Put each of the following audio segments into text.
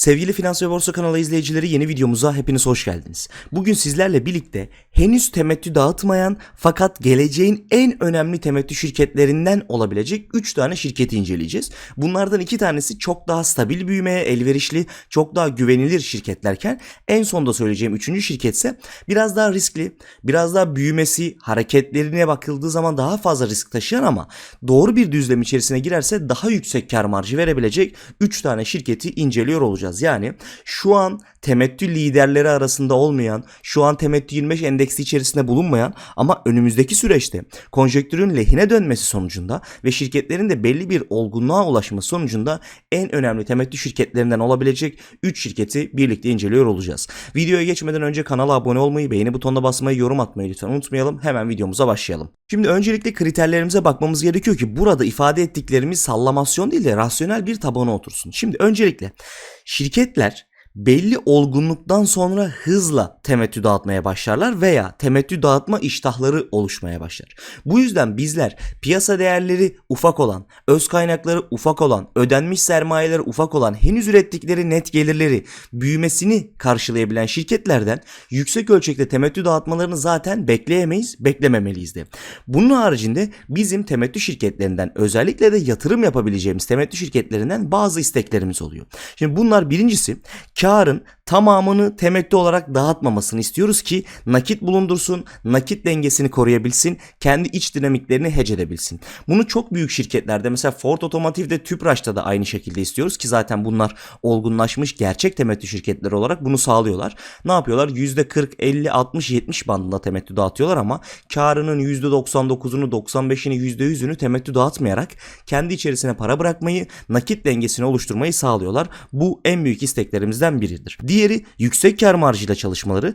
Sevgili Finans ve Borsa kanalı izleyicileri yeni videomuza hepiniz hoş geldiniz. Bugün sizlerle birlikte henüz temettü dağıtmayan fakat geleceğin en önemli temettü şirketlerinden olabilecek 3 tane şirketi inceleyeceğiz. Bunlardan 2 tanesi çok daha stabil büyümeye elverişli, çok daha güvenilir şirketlerken en sonda söyleyeceğim 3. şirket ise biraz daha riskli, biraz daha büyümesi, hareketlerine bakıldığı zaman daha fazla risk taşıyan ama doğru bir düzlem içerisine girerse daha yüksek kar marjı verebilecek 3 tane şirketi inceliyor olacağız. Yani şu an temettü liderleri arasında olmayan, şu an temettü 25 endeksi içerisinde bulunmayan ama önümüzdeki süreçte konjektürün lehine dönmesi sonucunda ve şirketlerin de belli bir olgunluğa ulaşması sonucunda en önemli temettü şirketlerinden olabilecek 3 şirketi birlikte inceliyor olacağız. Videoya geçmeden önce kanala abone olmayı, beğeni butonuna basmayı, yorum atmayı lütfen unutmayalım. Hemen videomuza başlayalım. Şimdi öncelikle kriterlerimize bakmamız gerekiyor ki burada ifade ettiklerimiz sallamasyon değil de rasyonel bir tabana otursun. Şimdi öncelikle şirketler belli olgunluktan sonra hızla temettü dağıtmaya başlarlar veya temettü dağıtma iştahları oluşmaya başlar. Bu yüzden bizler piyasa değerleri ufak olan, öz kaynakları ufak olan, ödenmiş sermayeleri ufak olan, henüz ürettikleri net gelirleri büyümesini karşılayabilen şirketlerden yüksek ölçekte temettü dağıtmalarını zaten bekleyemeyiz, beklememeliyiz de. Bunun haricinde bizim temettü şirketlerinden özellikle de yatırım yapabileceğimiz temettü şirketlerinden bazı isteklerimiz oluyor. Şimdi bunlar birincisi karın tamamını temettü olarak dağıtmamasını istiyoruz ki nakit bulundursun, nakit dengesini koruyabilsin, kendi iç dinamiklerini hece edebilsin. Bunu çok büyük şirketlerde mesela Ford Otomotiv'de Tüpraş'ta da aynı şekilde istiyoruz ki zaten bunlar olgunlaşmış gerçek temettü şirketleri olarak bunu sağlıyorlar. Ne yapıyorlar? %40, 50, 60, 70 bandında temettü dağıtıyorlar ama karının %99'unu, 95'ini, %100'ünü temettü dağıtmayarak kendi içerisine para bırakmayı, nakit dengesini oluşturmayı sağlıyorlar. Bu en büyük isteklerimizden biridir. Diğeri yüksek kar marjıyla çalışmaları,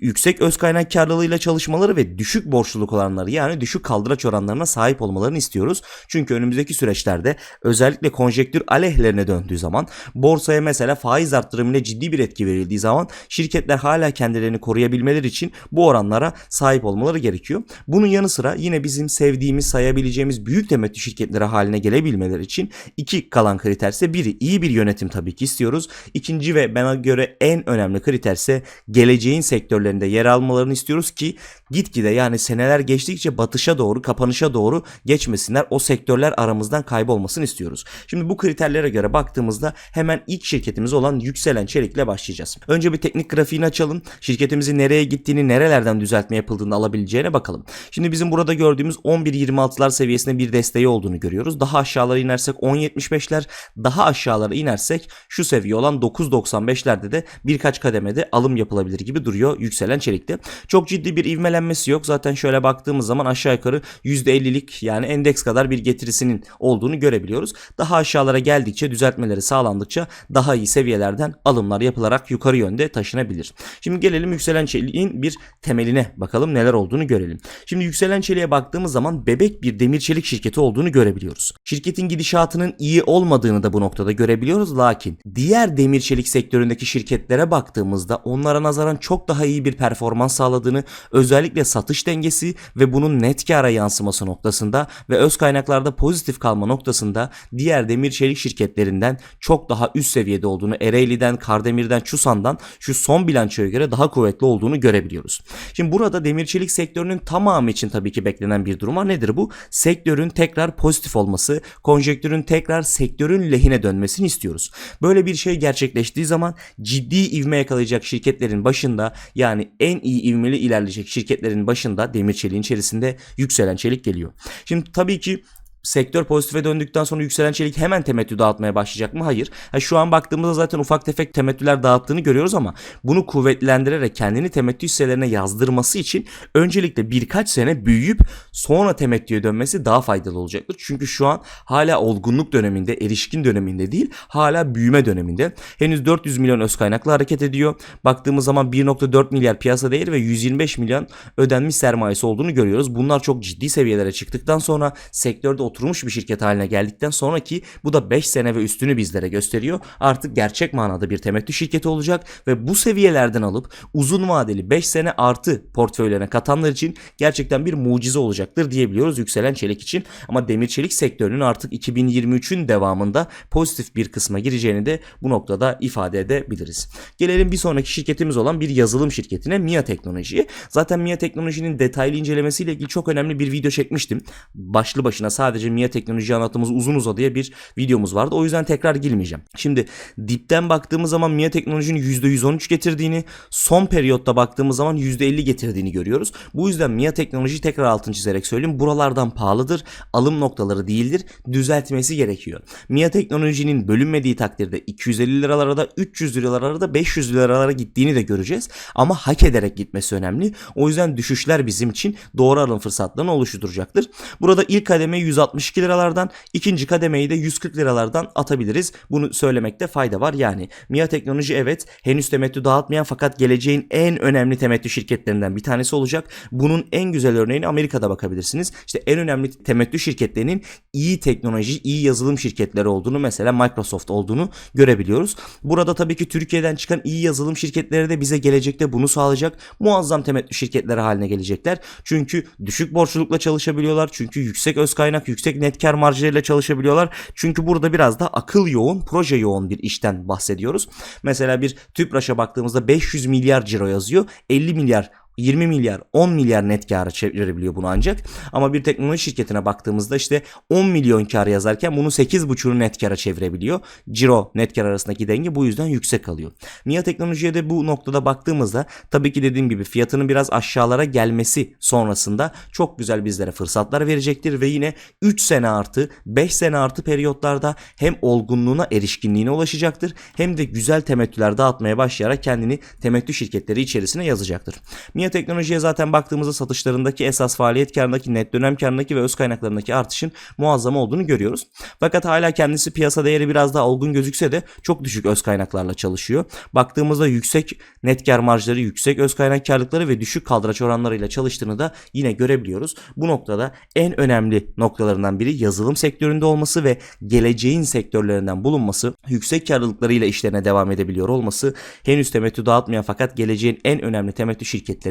yüksek öz kaynak karlılığıyla çalışmaları ve düşük borçluluk oranları yani düşük kaldıraç oranlarına sahip olmalarını istiyoruz. Çünkü önümüzdeki süreçlerde özellikle konjektür aleyhlerine döndüğü zaman borsaya mesela faiz arttırımıyla ciddi bir etki verildiği zaman şirketler hala kendilerini koruyabilmeleri için bu oranlara sahip olmaları gerekiyor. Bunun yanı sıra yine bizim sevdiğimiz sayabileceğimiz büyük temettü şirketleri haline gelebilmeleri için iki kalan kriter ise biri iyi bir yönetim tabii ki istiyoruz. İkinci ve bana göre en önemli kriter ise geleceğin sektörlerinde yer almalarını istiyoruz ki gitgide yani seneler geçtikçe batışa doğru kapanışa doğru geçmesinler. O sektörler aramızdan kaybolmasını istiyoruz. Şimdi bu kriterlere göre baktığımızda hemen ilk şirketimiz olan Yükselen Çelik'le başlayacağız. Önce bir teknik grafiğini açalım. Şirketimizin nereye gittiğini, nerelerden düzeltme yapıldığını alabileceğine bakalım. Şimdi bizim burada gördüğümüz 11.26'lar seviyesinde bir desteği olduğunu görüyoruz. Daha aşağılara inersek 10.75'ler, daha aşağılara inersek şu seviye olan 9.95'lerde de birkaç kademede alım yapılabilir gibi duruyor yükselen çelikte. Çok ciddi bir ivmelenmesi yok. Zaten şöyle baktığımız zaman aşağı yukarı %50'lik yani endeks kadar bir getirisinin olduğunu görebiliyoruz. Daha aşağılara geldikçe düzeltmeleri sağlandıkça daha iyi seviyelerden alımlar yapılarak yukarı yönde taşınabilir. Şimdi gelelim yükselen çeliğin bir temeline bakalım neler olduğunu görelim. Şimdi yükselen çeliğe baktığımız zaman bebek bir demir çelik şirketi olduğunu görebiliyoruz. Şirketin gidişatının iyi olmadığını da bu noktada görebiliyoruz. Lakin diğer demir çelik sektöründeki şirketlere baktığımızda onlara nazaran çok daha iyi bir performans sağladığını özellikle satış dengesi ve bunun net kara yansıması noktasında ve öz kaynaklarda pozitif kalma noktasında diğer demir çelik şirketlerinden çok daha üst seviyede olduğunu Ereğli'den, Kardemir'den, Çusan'dan şu son bilançoya göre daha kuvvetli olduğunu görebiliyoruz. Şimdi burada demir çelik sektörünün tamamı için tabii ki beklenen bir durum var. Nedir bu? Sektörün tekrar pozitif olması, konjektürün tekrar sektörün lehine dönmesini istiyoruz. Böyle bir şey gerçekleştiği zaman ciddi ivme yakalayacak şirketlerin başında yani en iyi ivmeli ilerleyecek şirketlerin başında demir çeliğin içerisinde yükselen çelik geliyor. Şimdi tabii ki sektör pozitife döndükten sonra yükselen çelik hemen temettü dağıtmaya başlayacak mı? Hayır. Ha, şu an baktığımızda zaten ufak tefek temettüler dağıttığını görüyoruz ama bunu kuvvetlendirerek kendini temettü hisselerine yazdırması için öncelikle birkaç sene büyüyüp sonra temettüye dönmesi daha faydalı olacaktır. Çünkü şu an hala olgunluk döneminde, erişkin döneminde değil, hala büyüme döneminde. Henüz 400 milyon öz kaynakla hareket ediyor. Baktığımız zaman 1.4 milyar piyasa değeri ve 125 milyon ödenmiş sermayesi olduğunu görüyoruz. Bunlar çok ciddi seviyelere çıktıktan sonra sektörde oturmuş bir şirket haline geldikten sonraki bu da 5 sene ve üstünü bizlere gösteriyor. Artık gerçek manada bir temettü şirketi olacak ve bu seviyelerden alıp uzun vadeli 5 sene artı portföylerine katanlar için gerçekten bir mucize olacaktır diyebiliyoruz yükselen çelik için. Ama demir çelik sektörünün artık 2023'ün devamında pozitif bir kısma gireceğini de bu noktada ifade edebiliriz. Gelelim bir sonraki şirketimiz olan bir yazılım şirketine MIA Teknoloji'ye. Zaten MIA Teknoloji'nin detaylı incelemesiyle ilgili çok önemli bir video çekmiştim. Başlı başına sadece MIA Teknoloji anlatımız uzun uzadıya bir videomuz vardı. O yüzden tekrar girmeyeceğim. Şimdi dipten baktığımız zaman MIA Teknoloji'nin %113 getirdiğini, son periyotta baktığımız zaman %50 getirdiğini görüyoruz. Bu yüzden MIA Teknoloji tekrar altını çizerek söyleyeyim. Buralardan pahalıdır. Alım noktaları değildir. Düzeltmesi gerekiyor. MIA Teknoloji'nin bölünmediği takdirde 250 liralara da 300 liralara da 500 liralara gittiğini de göreceğiz. Ama hak ederek gitmesi önemli. O yüzden düşüşler bizim için doğru alım fırsatlarını oluşturacaktır. Burada ilk kademeyi 162 liralardan, ikinci kademeyi de 140 liralardan atabiliriz. Bunu söylemekte fayda var. Yani MIA Teknoloji evet henüz temettü dağıtmayan fakat geleceğin en önemli temettü şirketlerinden bir tanesi olacak. Bunun en güzel örneğini Amerika'da bakabilirsiniz. İşte en önemli temettü şirketlerinin iyi teknoloji, iyi yazılım şirketleri olduğunu mesela Microsoft olduğunu görebiliyoruz. Burada tabii ki Türkiye'den çıkan iyi yazılım şirketleri de bize gelecekte bunu sağlayacak. Muazzam temettü şirketleri haline gelecekler. Çünkü düşük borçlulukla çalışabiliyorlar. Çünkü yüksek öz kaynak, yüksek net kar marjlarıyla çalışabiliyorlar. Çünkü burada biraz da akıl yoğun, proje yoğun bir işten bahsediyoruz. Mesela bir TÜPRAŞ'a baktığımızda 500 milyar ciro yazıyor. 50 milyar 20 milyar 10 milyar net kâra çevirebiliyor bunu ancak. Ama bir teknoloji şirketine baktığımızda işte 10 milyon kar yazarken bunu 8,5'unu net kâra çevirebiliyor. Ciro net kar arasındaki denge bu yüzden yüksek kalıyor. MIA teknolojiye de bu noktada baktığımızda tabii ki dediğim gibi fiyatının biraz aşağılara gelmesi sonrasında çok güzel bizlere fırsatlar verecektir ve yine 3 sene artı 5 sene artı periyotlarda hem olgunluğuna erişkinliğine ulaşacaktır hem de güzel temettüler dağıtmaya başlayarak kendini temettü şirketleri içerisine yazacaktır. MIA teknolojiye zaten baktığımızda satışlarındaki esas faaliyet karındaki net dönem karındaki ve öz kaynaklarındaki artışın muazzam olduğunu görüyoruz. Fakat hala kendisi piyasa değeri biraz daha olgun gözükse de çok düşük öz kaynaklarla çalışıyor. Baktığımızda yüksek net kar marjları, yüksek öz kaynak karlılıkları ve düşük kaldıraç oranlarıyla çalıştığını da yine görebiliyoruz. Bu noktada en önemli noktalarından biri yazılım sektöründe olması ve geleceğin sektörlerinden bulunması, yüksek karlılıklarıyla işlerine devam edebiliyor olması, henüz temettü dağıtmayan fakat geleceğin en önemli temettü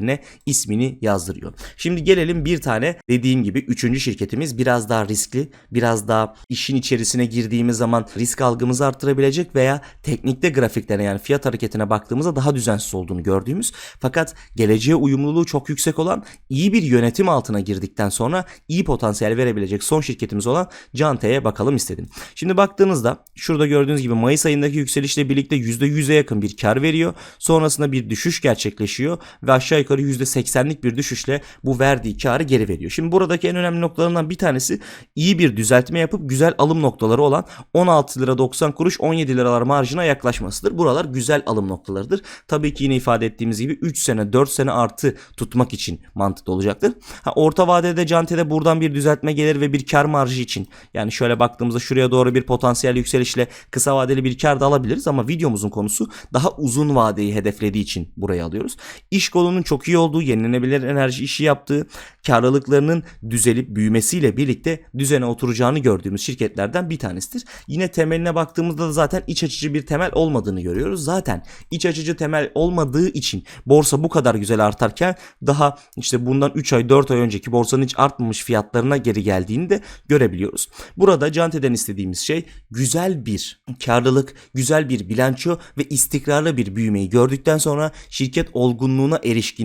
şirketlerine ismini yazdırıyor. Şimdi gelelim bir tane dediğim gibi üçüncü şirketimiz biraz daha riskli, biraz daha işin içerisine girdiğimiz zaman risk algımızı arttırabilecek veya teknikte grafiklerine yani fiyat hareketine baktığımızda daha düzensiz olduğunu gördüğümüz fakat geleceğe uyumluluğu çok yüksek olan iyi bir yönetim altına girdikten sonra iyi potansiyel verebilecek son şirketimiz olan Cante'ye bakalım istedim. Şimdi baktığınızda şurada gördüğünüz gibi Mayıs ayındaki yükselişle birlikte %100'e yakın bir kar veriyor. Sonrasında bir düşüş gerçekleşiyor ve aşağı yukarı %80'lik bir düşüşle bu verdiği karı geri veriyor. Şimdi buradaki en önemli noktalarından bir tanesi iyi bir düzeltme yapıp güzel alım noktaları olan 16 lira 90 kuruş 17 liralar marjına yaklaşmasıdır. Buralar güzel alım noktalarıdır. Tabii ki yine ifade ettiğimiz gibi 3 sene 4 sene artı tutmak için mantıklı olacaktır. Ha, orta vadede Cante'de buradan bir düzeltme gelir ve bir kar marjı için yani şöyle baktığımızda şuraya doğru bir potansiyel yükselişle kısa vadeli bir kar da alabiliriz ama videomuzun konusu daha uzun vadeyi hedeflediği için buraya alıyoruz. İş kolunun çok iyi olduğu, yenilenebilir enerji işi yaptığı, karlılıklarının düzelip büyümesiyle birlikte düzene oturacağını gördüğümüz şirketlerden bir tanesidir. Yine temeline baktığımızda da zaten iç açıcı bir temel olmadığını görüyoruz. Zaten iç açıcı temel olmadığı için borsa bu kadar güzel artarken daha işte bundan 3 ay 4 ay önceki borsanın hiç artmamış fiyatlarına geri geldiğini de görebiliyoruz. Burada Cante'den istediğimiz şey güzel bir karlılık, güzel bir bilanço ve istikrarlı bir büyümeyi gördükten sonra şirket olgunluğuna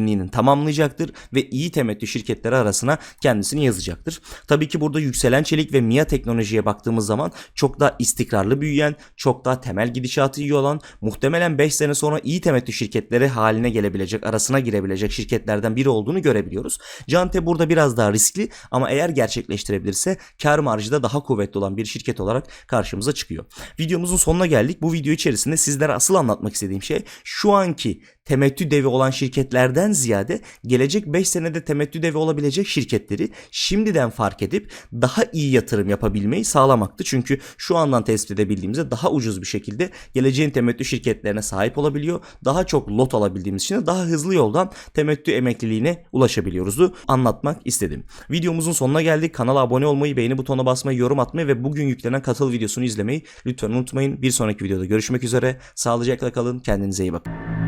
erişkinliğinin tamamlayacaktır ve iyi temettü şirketleri arasına kendisini yazacaktır. Tabii ki burada yükselen çelik ve MIA teknolojiye baktığımız zaman çok daha istikrarlı büyüyen, çok daha temel gidişatı iyi olan, muhtemelen 5 sene sonra iyi temettü şirketleri haline gelebilecek, arasına girebilecek şirketlerden biri olduğunu görebiliyoruz. Cante burada biraz daha riskli ama eğer gerçekleştirebilirse kar marjı da daha kuvvetli olan bir şirket olarak karşımıza çıkıyor. Videomuzun sonuna geldik. Bu video içerisinde sizlere asıl anlatmak istediğim şey şu anki temettü devi olan şirketlerden ziyade gelecek 5 senede temettü devi olabilecek şirketleri şimdiden fark edip daha iyi yatırım yapabilmeyi sağlamaktı. Çünkü şu andan tespit edebildiğimizde daha ucuz bir şekilde geleceğin temettü şirketlerine sahip olabiliyor. Daha çok lot alabildiğimiz için de daha hızlı yoldan temettü emekliliğine ulaşabiliyoruzu anlatmak istedim. Videomuzun sonuna geldik. Kanala abone olmayı, beğeni butonuna basmayı, yorum atmayı ve bugün yüklenen katıl videosunu izlemeyi lütfen unutmayın. Bir sonraki videoda görüşmek üzere. Sağlıcakla kalın. Kendinize iyi bakın.